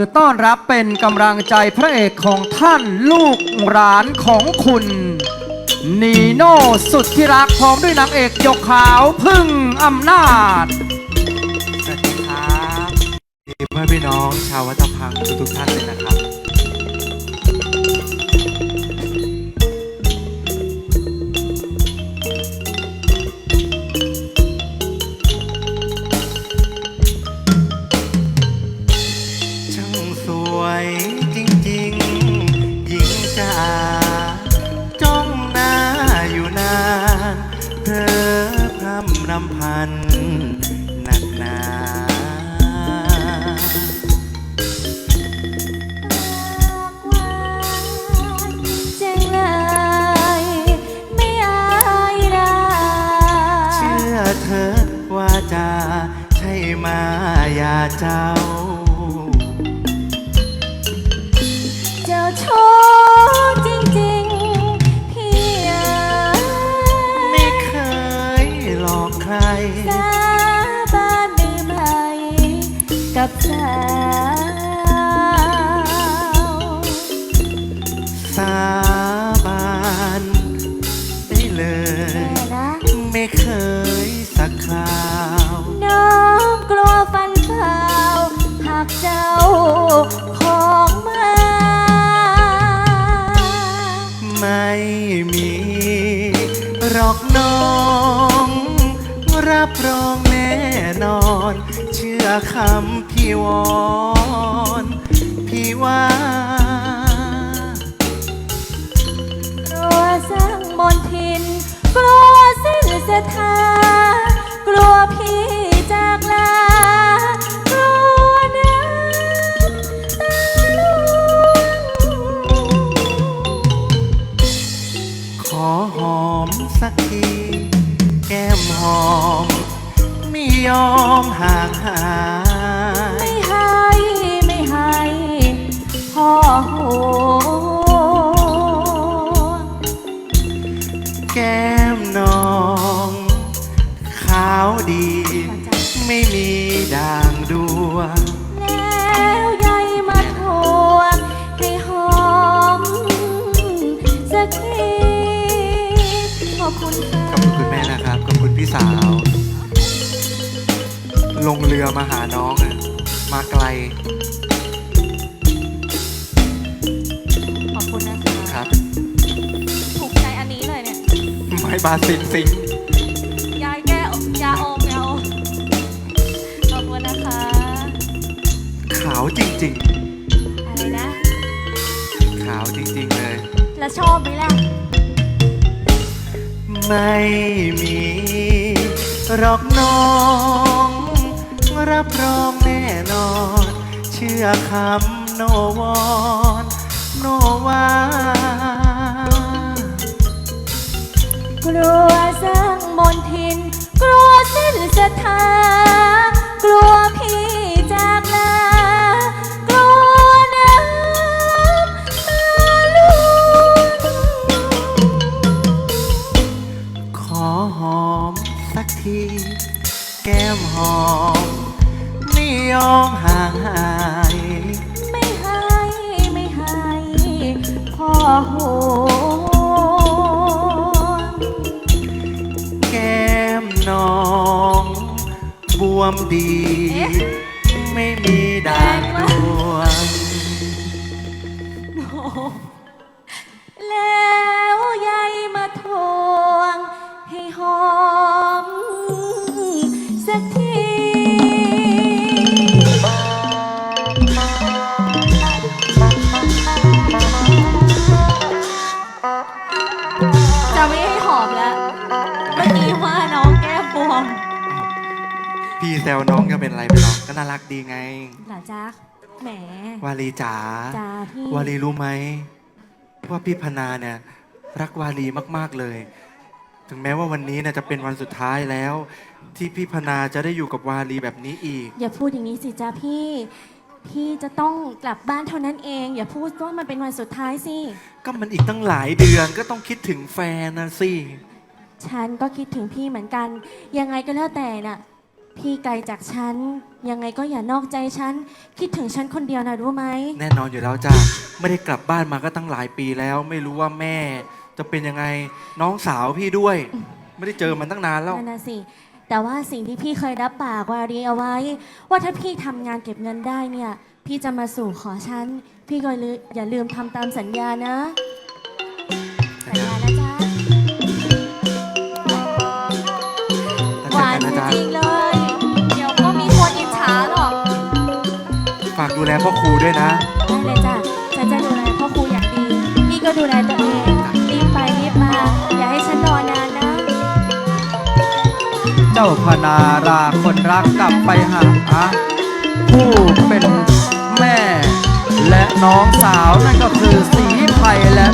คือต้อนรับเป็นกำลังใจพระเอกของท่านลูกหลานของคุณ นีโน่สุดที่รักพร้อมด้วยนางเอกยกขาวพึ่งอำนาจ สวัสดีครับเพื่อนพี่น้องชาววัดตะพังทุกๆท่านเลยนะครับ เธอว่าจะใช่มายาเจ้า เจ้าโชคจริงๆพี่เอ๋ยไม่เคยหลอกใคร สาบานได้ไหมกับสาว รับรองแน่นอน เชื่อคำพี่วอนพี่ว่ากลัวสร้างมนทินกลัวสิ้นศรัทธา ม่ยอมห่างหาย ไม่ให้ไม่ให้พ่อโหแก้มน้อง ขาวดี ไม่มีด่างดวง แล้วยายมาทวงให้หอมสักทีขอบคุณค่ะ ขอบคุณคุณแม่นะครับ ขอบคุณพี่สาว ลงเรือมาหาน้องอะมาไกลขอบคุณนะคะครับ ถูกใจอันนี้เลยเนี่ย ไม้บาสิงสิงยายแก้ยาอมยาอมขอบคุณนะคะ ขาวจริง อะไรนะ ๆ ขาวจริง ๆ เลย แล้วชอบไหมล่ะ ไม่มีหรอกน้อง รับรองแน่นอน เชื่อคำโนวอนโนวากลัวสร้างมนทิน กลัวสิ้นศรัทธากลัวพี่จากลากลัวน้ำตาล่วงขอหอมสักที แก้มหอมไม่ยอมห่างหาย ไม่ให้ไม่ให้พ่อห่วงแก้มน้อง บวมดี พี่แซวน้องก็เป็นไรไปหรอกก็น่ารักดีไง เหรอจ๊ะแหมวาลีจ๋าจ้าพี่วาลีรู้ไหมว่าพี่พนาเนี่ยรักวาลีมากๆเลย ถึงแม้ว่าวันนี้เนี่ยจะเป็นวันสุดท้ายแล้ว ที่พี่พนาจะได้อยู่กับวาลีแบบนี้อีก อย่าพูดอย่างนี้สิจ้าพี่ พี่จะต้องกลับบ้านเท่านั้นเอง อย่าพูดว่ามันเป็นวันสุดท้ายสิ ก็มันอีกตั้งหลายเดือนก็ต้องคิดถึงแฟนนะสิ ฉันก็คิดถึงพี่เหมือนกัน ยังไงก็แล้วแต่น่ะ พี่ไกลจากฉัน ยังไงก็อย่านอกใจฉัน คิดถึงฉันคนเดียวนะรู้ไหม แน่นอนอยู่แล้วจ้าไม่ได้กลับบ้านมาก็ตั้งหลายปีแล้ว ไม่รู้ว่าแม่ จะเป็นยังไงน้องสาวพี่ด้วย ไม่ได้เจอมันตั้งนานแล้ว นั่นนะสิ แต่ว่าสิ่งที่พี่เคยรับปากวารีเอาไว้ ว่าถ้าพี่ทำงานเก็บเงินได้เนี่ย พี่จะมาสู่ขอฉัน พี่ก็ลือย่าลืมทำตามสัญญานะ สัญญานะ ดูแลพ่อครูด้วยนะ ได้เลยจ้ะฉันจะดูแลพ่อครูอย่างดี พี่ก็ดูแลตัวเองรีบไปรีบมา อย่าให้ฉันรอนานนะ เจ้าพนาราคนรักกลับไปหาผู้เป็นแม่ และน้องสาวนั่นก็คือสีไพรและ